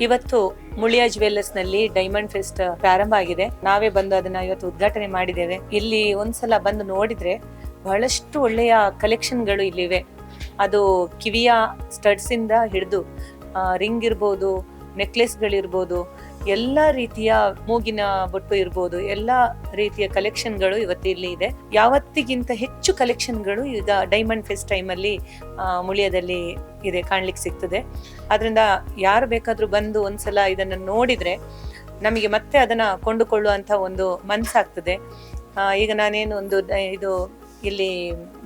ಇವತ್ತು Muliya ಜುವೆಲ್ಲರ್ಸ್ನಲ್ಲಿ diamond fest ಪ್ರಾರಂಭ ಆಗಿದೆ. ನಾವೇ ಬಂದು ಅದನ್ನ ಇವತ್ತು ಉದ್ಘಾಟನೆ ಮಾಡಿದ್ದೇವೆ. ಇಲ್ಲಿ ಒಂದ್ಸಲ ಬಂದು ನೋಡಿದ್ರೆ ಬಹಳಷ್ಟು ಒಳ್ಳೆಯ ಕಲೆಕ್ಷನ್ಗಳು ಇಲ್ಲಿವೆ. ಅದು ಕಿವಿಯ ಸ್ಟಡ್ಸ್ ಇಂದ ಹಿಡಿದು ರಿಂಗ್ ಇರ್ಬೋದು ನೆಕ್ಲೆಸ್ಗಳಿರ್ಬೋದು, ಎಲ್ಲ ರೀತಿಯ ಮೂಗಿನ ಬೊಟ್ಟು ಇರ್ಬೋದು, ಎಲ್ಲ ರೀತಿಯ ಕಲೆಕ್ಷನ್ಗಳು ಇವತ್ತು ಇಲ್ಲಿ ಇದೆ. ಯಾವತ್ತಿಗಿಂತ ಹೆಚ್ಚು ಕಲೆಕ್ಷನ್ಗಳು ಈಗ ಡೈಮಂಡ್ ಫೆಸ್ಟ್ ಟೈಮಲ್ಲಿ ಮುಳಿಯದಲ್ಲಿ ಇದೆ, ಕಾಣ್ಲಿಕ್ಕೆ ಸಿಗ್ತದೆ. ಆದ್ರಿಂದ ಯಾರು ಬೇಕಾದರೂ ಬಂದು ಒಂದ್ಸಲ ಇದನ್ನು ನೋಡಿದ್ರೆ ನಮಗೆ ಮತ್ತೆ ಅದನ್ನ ಕೊಂಡುಕೊಳ್ಳುವಂಥ ಒಂದು ಮನಸ್ಸಾಗ್ತದೆ ಈಗ ನಾನೇನು ಒಂದು ಇದು ಇಲ್ಲಿ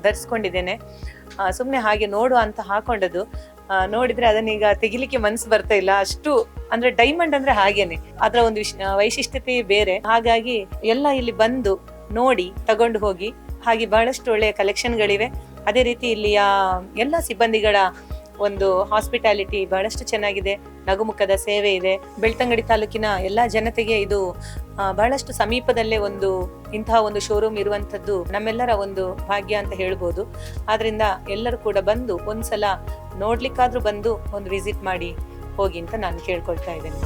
ಧರಿಸ್ಕೊಂಡಿದ್ದೇನೆ. ಸುಮ್ಮನೆ ಹಾಗೆ ನೋಡುವ ಅಂತ ಹಾಕೊಂಡದ್ದು. ನೋಡಿದ್ರೆ ಅದನ್ನೀಗ ತೆಗಿಲಿಕ್ಕೆ ಮನ್ಸು ಬರ್ತಾ ಇಲ್ಲ. ಅಷ್ಟು ಅಂದ್ರೆ ಡೈಮಂಡ್ ಅಂದ್ರೆ ಹಾಗೇನೆ. ಅದರ ಒಂದು ವಿಶ್- ವೈಶಿಷ್ಟ್ಯತೆ ಬೇರೆ. ಹಾಗಾಗಿ ಎಲ್ಲ ಇಲ್ಲಿ ಬಂದು ನೋಡಿ, ತಗೊಂಡು ಹೋಗಿ. ಹಾಗೆ ಬಹಳಷ್ಟು ಒಳ್ಳೆಯ ಕಲೆಕ್ಷನ್ಗಳಿವೆ ಅದೇ ರೀತಿ ಇಲ್ಲಿಯ ಎಲ್ಲ ಸಿಬ್ಬಂದಿಗಳ ಒಂದು ಹಾಸ್ಪಿಟಾಲಿಟಿ ಬಹಳಷ್ಟು ಚೆನ್ನಾಗಿದೆ. ನಗುಮುಖದ ಸೇವೆ ಇದೆ. ಬೆಳ್ತಂಗಡಿ ತಾಲೂಕಿನ ಎಲ್ಲ ಜನತೆಗೆ ಇದು ಬಹಳಷ್ಟು ಸಮೀಪದಲ್ಲೇ ಒಂದು ಇಂತಹ ಒಂದು ಶೋರೂಮ್ ಇರುವಂತದ್ದು ನಮ್ಮೆಲ್ಲರ ಒಂದು ಭಾಗ್ಯ ಅಂತ ಹೇಳ್ಬೋದು. ಆದ್ರಿಂದ ಎಲ್ಲರೂ ಕೂಡ ಬಂದು ಒಂದ್ಸಲ ನೋಡ್ಲಿಕ್ಕಾದ್ರೂ ಬಂದು ಒಂದು ವಿಸಿಟ್ ಮಾಡಿ ಹೋಗಿ ಅಂತ ನಾನು ಕೇಳ್ಕೊಳ್ತಾ ಇದ್ದೇನೆ.